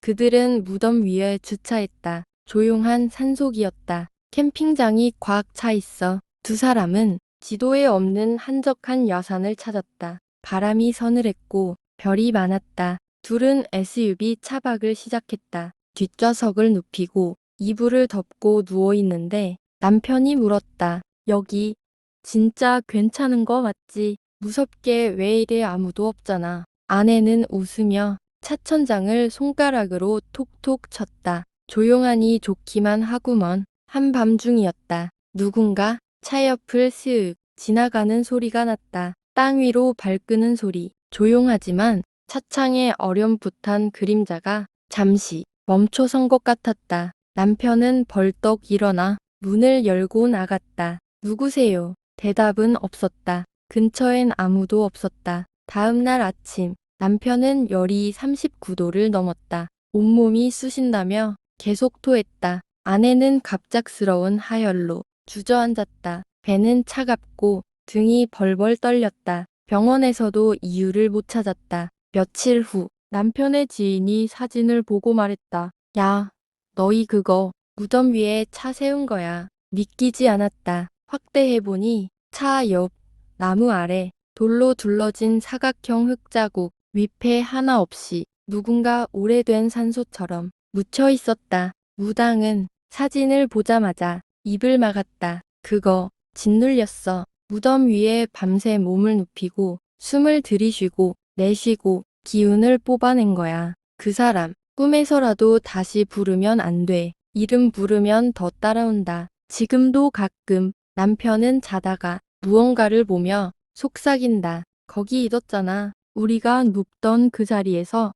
그들은 무덤 위에 주차했다. 조용한 산속이었다. 캠핑장이 꽉 차 있어. 두 사람은 지도에 없는 한적한 야산을 찾았다. 바람이 서늘했고 별이 많았다. 둘은 SUV 차박을 시작했다. 뒷좌석을 눕히고 이불을 덮고 누워 있는데 남편이 물었다. 여기 진짜 괜찮은 거 맞지? 무섭게 왜 이래 아무도 없잖아. 아내는 웃으며 차천장을 손가락으로 톡톡 쳤다. 조용하니 좋기만 하구먼. 한밤중이었다. 누군가 차 옆을 스윽 지나가는 소리가 났다. 땅 위로 발끄는 소리. 조용하지만 차창에 어렴풋한 그림자가 잠시 멈춰 선 것 같았다. 남편은 벌떡 일어나 문을 열고 나갔다. 누구세요? 대답은 없었다. 근처엔 아무도 없었다. 다음 날 아침, 남편은 열이 39도를 넘었다. 온몸이 쑤신다며 계속 토했다. 아내는 갑작스러운 하혈로 주저앉았다. 배는 차갑고 등이 벌벌 떨렸다. 병원에서도 이유를 못 찾았다. 며칠 후 남편의 지인이 사진을 보고 말했다. 야, 너희 그거 무덤 위에 차 세운 거야. 믿기지 않았다. 확대해보니 차 옆 나무 아래 돌로 둘러진 사각형 흙자국 위패 하나 없이 누군가 오래된 산소처럼 묻혀 있었다. 무당은 사진을 보자마자 입을 막았다. 그거 짓눌렸어. 무덤 위에 밤새 몸을 눕히고 숨을 들이쉬고 내쉬고 기운을 뽑아낸 거야. 그 사람 꿈에서라도 다시 부르면 안 돼. 이름 부르면 더 따라온다. 지금도 가끔 남편은 자다가 무언가를 보며 속삭인다. 거기 있었잖아. 우리가 눕던 그 자리에서